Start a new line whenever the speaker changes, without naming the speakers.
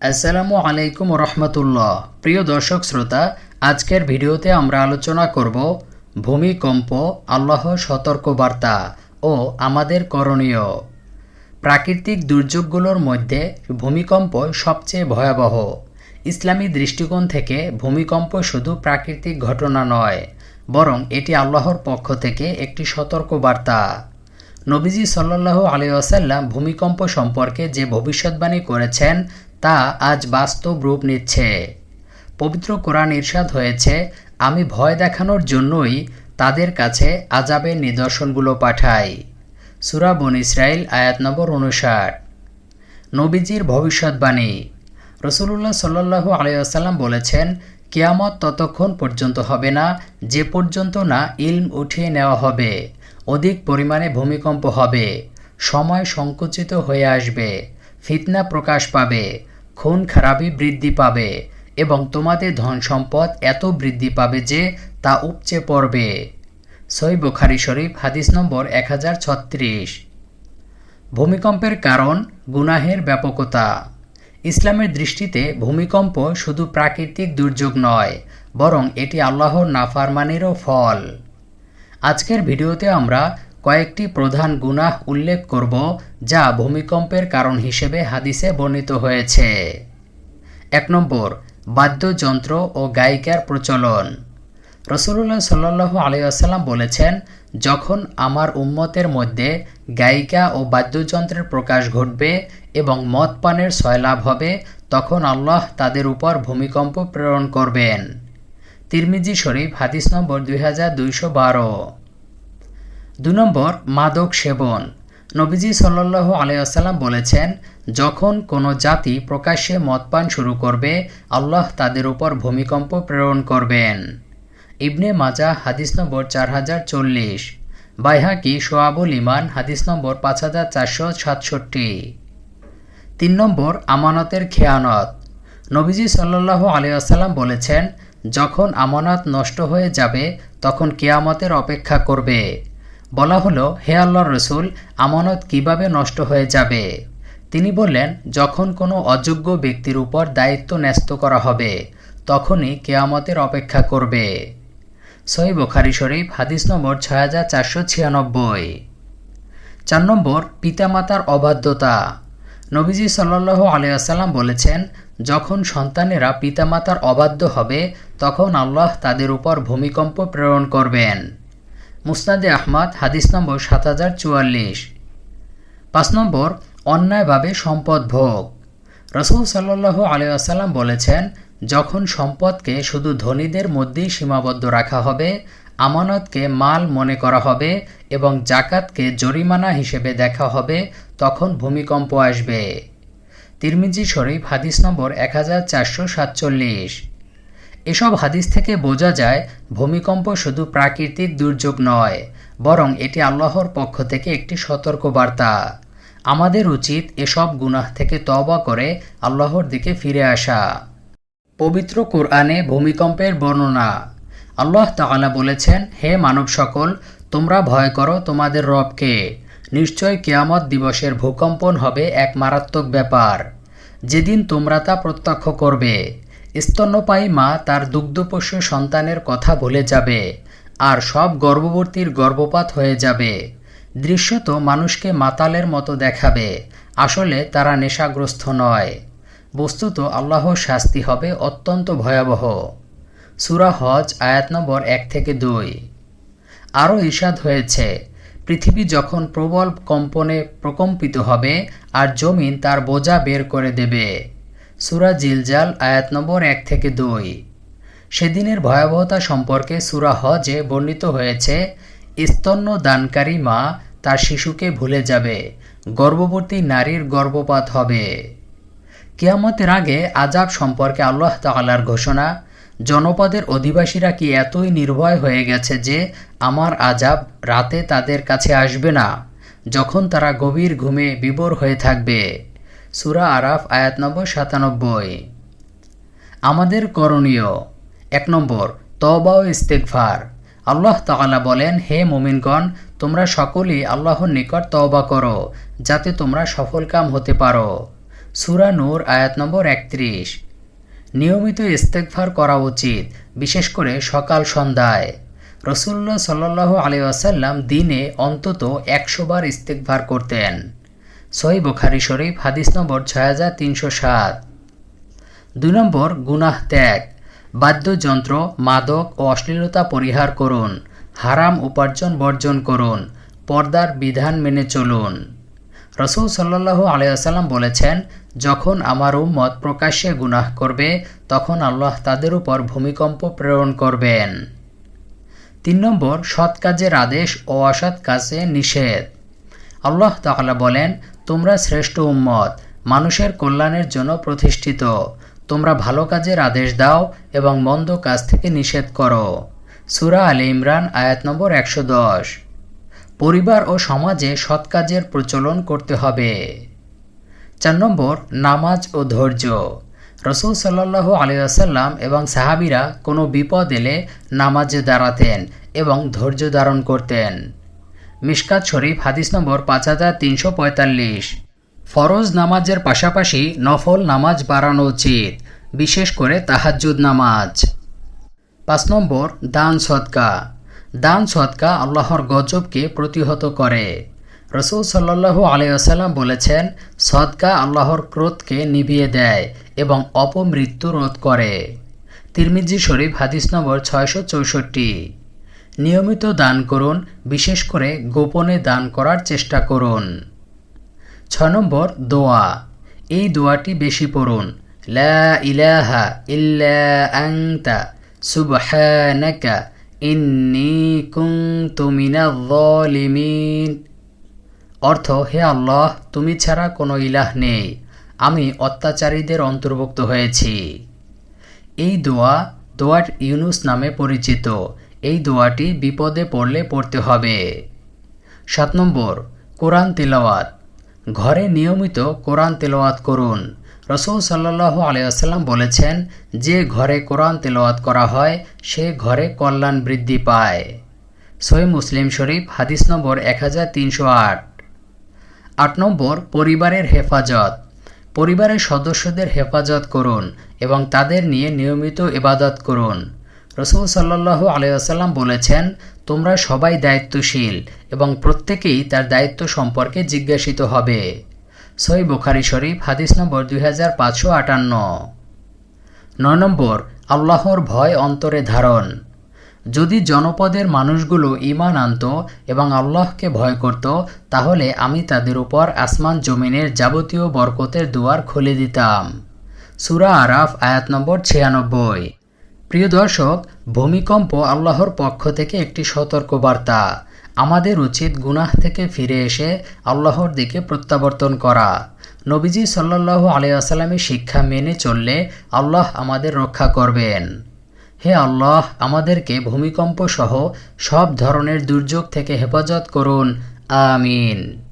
আসসালামু আলাইকুম রহমতুল্লাহ। প্রিয় দর্শক শ্রোতা, আজকের ভিডিওতে আমরা আলোচনা করব ভূমিকম্প আল্লাহ সতর্কবার্তা ও আমাদের করণীয়। প্রাকৃতিক দুর্যোগগুলোর মধ্যে ভূমিকম্প সবচেয়ে ভয়াবহ। ইসলামী দৃষ্টিকোণ থেকে ভূমিকম্প শুধু প্রাকৃতিক ঘটনা নয়, বরং এটি আল্লাহর পক্ষ থেকে একটি সতর্কবার্তা। নবীজি সাল্লাহ আলিয়াসাল্লাম ভূমিকম্প সম্পর্কে যে ভবিষ্যৎবাণী করেছেন তা আজ বাস্তব রূপ নিচ্ছে। পবিত্র কোরআন ইরশাদ হয়েছে, আমি ভয় দেখানোর জন্যই তাদের কাছে আজাবের নিদর্শনগুলো পাঠাই। সুরা বন ইসরাইল আয়াত নম্বর উনষাট নবীজির ভবিষ্যৎবাণী। রসুল্লাহ সাল্লু আলিয়াসাল্লাম বলেছেন, কেয়ামত ততক্ষণ পর্যন্ত হবে না, যে পর্যন্ত না ইলম উঠিয়ে নেওয়া হবে, অধিক পরিমাণে ভূমিকম্প হবে, সময় সংকুচিত হয়ে আসবে, ফিতনা প্রকাশ পাবে। খুন খারাপি বৃদ্ধি পাবে এবং তোমাদের ধন সম্পদ এত বৃদ্ধি পাবে যে তা উপচে পড়বে। সই বুখারি শরীফ, হাদিস নম্বর এক হাজার ছত্রিশ। ভূমিকম্পের কারণ, গুনাহের ব্যাপকতা। ইসলামের দৃষ্টিতে ভূমিকম্প শুধু প্রাকৃতিক দুর্যোগ নয়, বরং এটি আল্লাহর নাফারমানিরও ফল। আজকের ভিডিওতে আমরা কয়েকটি প্রধান গুনাহ উল্লেখ করব যা ভূমিকম্পের কারণ হিসেবে হাদিসে বর্ণিত হয়েছে। এক নম্বর, বাদ্যযন্ত্র ও গায়িকার প্রচলন। রসুল্লাহ সাল্লু আলিয়াসাল্লাম বলেছেন, যখন আমার উম্মতের মধ্যে গায়িকা ও বাদ্যযন্ত্রের প্রকাশ ঘটবে এবং মদ পানের সয়লাভ হবে, তখন আল্লাহ তাদের উপর ভূমিকম্প প্রেরণ করবেন। তিরমিজি শরীফ, হাদিস নম্বর দুই হাজার দুইশো বারো। দু নম্বর, মাদক সেবন। নবীজি সাল্লু আলাইসাল্লাম বলেছেন, যখন কোনো জাতি প্রকাশ্যে মদপান শুরু করবে, আল্লাহ তাদের উপর ভূমিকম্প প্রেরণ করবেন। ইবনে মাজা হাদিস নম্বর চার হাজার চল্লিশ। বাইহাকি, সোয়াবুল ইমান হাদিস নম্বর পাঁচ হাজার চারশো সাতষট্টি। তিন নম্বর, আমানতের খেয়ানত। নবীজি সাল্লাহ আলিয়াসাল্লাম বলেছেন, যখন আমানত নষ্ট হয়ে যাবে, তখন কেয়ামতের অপেক্ষা করবে। বলা হলো, হে আল্লাহর রসুল, আমানত কীভাবে নষ্ট হয়ে যাবে? তিনি বললেন, যখন কোনো অযোগ্য ব্যক্তির উপর দায়িত্ব ন্যস্ত করা হবে, তখনই কেয়ামতের অপেক্ষা করবে। সহি বুখারি শরীফ, হাদিস নম্বর ছয় হাজার চারশো ছিয়ানব্বই। চার নম্বর, পিতামাতার অবাধ্যতা। নবীজি সাল্লাহ আলিয়াসাল্লাম বলেছেন, যখন সন্তানেরা পিতামাতার অবাধ্য হবে, তখন আল্লাহ তাদের উপর ভূমিকম্প প্রেরণ করবেন। মুসনাদে আহমদ, হাদিস নম্বর সাত হাজার চুয়াল্লিশ। পাঁচ নম্বর, অন্যায়ভাবে সম্পদ ভোগ। রসুল সাল্লু আলিয়াসাল্লাম বলেছেন, যখন সম্পদকে শুধু ধনীদের মধ্যেই সীমাবদ্ধ রাখা হবে, আমানতকে মাল মনে করা হবে এবং জাকাতকে জরিমানা হিসেবে দেখা হবে, তখন ভূমিকম্প আসবে। তিরমিজি শরীফ, হাদিস নম্বর এক হাজার চারশো সাতচল্লিশ। এসব হাদিস থেকে বোঝা যায়, ভূমিকম্প শুধু প্রাকৃতিক দুর্যোগ নয়, বরং এটি আল্লাহর পক্ষ থেকে একটি সতর্ক বার্তা আমাদের উচিত এসব গুনাহ থেকে তবা করে আল্লাহর দিকে ফিরে আসা। পবিত্র কোরআনে ভূমিকম্পের বর্ণনা। আল্লাহ তাআলা বলেছেন, হে মানব সকল তোমরা ভয় করো তোমাদের রবকে। নিশ্চয় কেয়ামত দিবসের ভূকম্পন হবে এক মারাত্মক ব্যাপার। যেদিন তোমরা তা প্রত্যক্ষ করবে। স্তন্যপায়ী মা তার দুগ্ধপোষ্য সন্তানের কথা ভুলে যাবে, আর সব গর্ভবতীর গর্ভপাত হয়ে যাবে। দৃশ্যত মানুষকে মাতালের মতো দেখাবে, আসলে তারা নেশাগ্রস্ত নয়। বস্তুত আল্লাহর শাস্তি হবে অত্যন্ত ভয়াবহ। সুরা হজ, আয়াত নম্বর এক থেকে দুই। আরও ইস্বাদ হয়েছে, পৃথিবী যখন প্রবল কম্পনে প্রকম্পিত হবে, আর জমিন তার বোঝা বের করে দেবে। সুরা জিলজাল, আয়াত নম্বর এক থেকে দুই। সেদিনের ভয়াবহতা সম্পর্কে সুরা হজে বর্ণিত হয়েছে স্তন্য দানকারী মা তার শিশুকে ভুলে যাবে, গর্ভবতী নারীর গর্ভপাত হবে। কেয়ামতের আগে আজাব সম্পর্কে আল্লাহ তালার ঘোষণা, জনপদের অধিবাসীরা কি এতই নির্ভয় হয়ে গেছে যে আমার আজাব রাতে তাদের কাছে আসবে না, যখন তারা গভীর ঘুমে বিবর হয়ে থাকবে? সুরা আরাফ, আয়াত নম্বর সাতানব্বই। আমাদের করণীয়, এক নম্বর তবা ও ইস্তেকভার আল্লাহ তাআলা বলেন, হে মুমিনগণ, তোমরা সকলেই আল্লাহর নিকট তওবা করো, যাতে তোমরা সফলকাম হতে পারো। সুরা নূর, আয়াত নম্বর একত্রিশ। নিয়মিত ইস্তেকফার করা উচিত, বিশেষ করে সকাল সন্ধ্যায়। রসুল্লা সাল্লাহ আলী আসাল্লাম দিনে অন্তত একশো বার ইস্তেকভার করতেন। সই বুখারি শরীফ, হাদিস নম্বর ছয় হাজার তিনশো সাত। দুই নম্বর, গুনাহ ত্যাগ। বাদ্যযন্ত্র, মাদক ও অশ্লীলতা পরিহার করুন। হারাম উপার্জন বর্জন করুন। পর্দার বিধান মেনে চলুন। রসুল সাল্লাহ আলিয়াসাল্লাম বলেছেন, যখন আমার উম্মত প্রকাশ্যে গুনাহ করবে, তখন আল্লাহ তাদের উপর ভূমিকম্প প্রেরণ করবেন। তিন নম্বর, সৎ কাজের আদেশ ও অসৎ কাজে নিষেধ। আল্লাহ তাআলা বলেন তোমরা শ্রেষ্ঠ উম্মত, মানুষের কল্যাণের জন্য প্রতিষ্ঠিত। তোমরা ভালো কাজের আদেশ দাও এবং মন্দ কাজ থেকে নিষেধ করো। সুরা আলী ইমরান, আয়াত নম্বর একশো দশ। পরিবার ও সমাজে সৎ কাজের প্রচলন করতে হবে। চার নম্বর, নামাজ ও ধৈর্য। রসুল সাল্লাহ আলিয়াসাল্লাম এবং সাহাবিরা কোনো বিপদ এলে নামাজে দাঁড়াতেন এবং ধৈর্য ধারণ করতেন। মিশকাত শরীফ হাদিস নম্বর পাঁচ হাজার তিনশো পঁয়তাল্লিশ। ফরজ নামাজের পাশাপাশি নফল নামাজ বাড়ানো উচিত, বিশেষ করে তাহাজ্জুদ নামাজ। পাঁচ নম্বর, দান সৎকা দান সৎকা আল্লাহর গজবকে প্রতিহত করে। রসুল সাল্লাহু আলিয়াসাল্লাম বলেছেন, সদকা আল্লাহর ক্রোধকে নিভিয়ে দেয় এবং অপমৃত্যু রোধ করে। তিরমিজি শরীফ হাদিস নম্বর ছয়শো চৌষট্টি। নিয়মিত দান করুন, বিশেষ করে গোপনে দান করার চেষ্টা করুন। ছ নম্বর দোয়া। এই দোয়াটি বেশি পড়ুন। লা ইলাহা ইল্লা সুবহানাকা ইন্নি কুনতু জালিমিন অর্থ, হে আল্লাহ, তুমি ছাড়া কোনো ইলাহ নেই। আমি অত্যাচারীদের অন্তর্ভুক্ত হয়েছি। এই দোয়া দোয়ার ইউনুস নামে পরিচিত। এই দোয়াটি বিপদে পড়লে পড়তে হবে। সাত নম্বর, কোরআন তেলাওয়াত। ঘরে নিয়মিত কোরআন তেলাওয়াত করুন। রসুল সাল্লাহ আলিয়াসাল্লাম বলেছেন, যে ঘরে কোরআন তেলাওয়াত করা হয়, সে ঘরে কল্যাণ বৃদ্ধি পায়। সই মুসলিম শরীফ, হাদিস নম্বর এক হাজার তিনশো আট। আট নম্বর, পরিবারের হেফাজত। পরিবারের সদস্যদের হেফাজত করুন এবং তাদের নিয়ে নিয়মিত ইবাদত করুন। রসুল সাল্লাহ আলিয়াসাল্লাম বলেছেন, তোমরা সবাই দায়িত্বশীল এবং প্রত্যেকেই তার দায়িত্ব সম্পর্কে জিজ্ঞাসিত হবে। সই বুখারি শরীফ, হাদিস নম্বর দুই হাজার পাঁচশো আটান্ন। নয় নম্বর, আল্লাহর ভয় অন্তরে ধারণ। যদি জনপদের মানুষগুলো ইমান আনত এবং আল্লাহকে ভয় করত, তাহলে আমি তাদের উপর আসমান জমিনের যাবতীয় বরকতের দুয়ার খুলে দিতাম। সুরা আরাফ, আয়াত নম্বর ছিয়ানব্বই। প্রিয় দর্শক, ভূমিকম্প আল্লাহর পক্ষ থেকে একটি সতর্ক বার্তা আমাদের উচিত গুনাহ থেকে ফিরে এসে আল্লাহর দিকে প্রত্যাবর্তন করা। নবীজি সাল্লাহ আলিয়াসাল্লামের শিক্ষা মেনে চললে আল্লাহ আমাদের রক্ষা করবেন। হে আল্লাহ, আমাদেরকে ভূমিকম্প সহ সব ধরনের দুর্যোগ থেকে হেফাজত করুন। আমিন।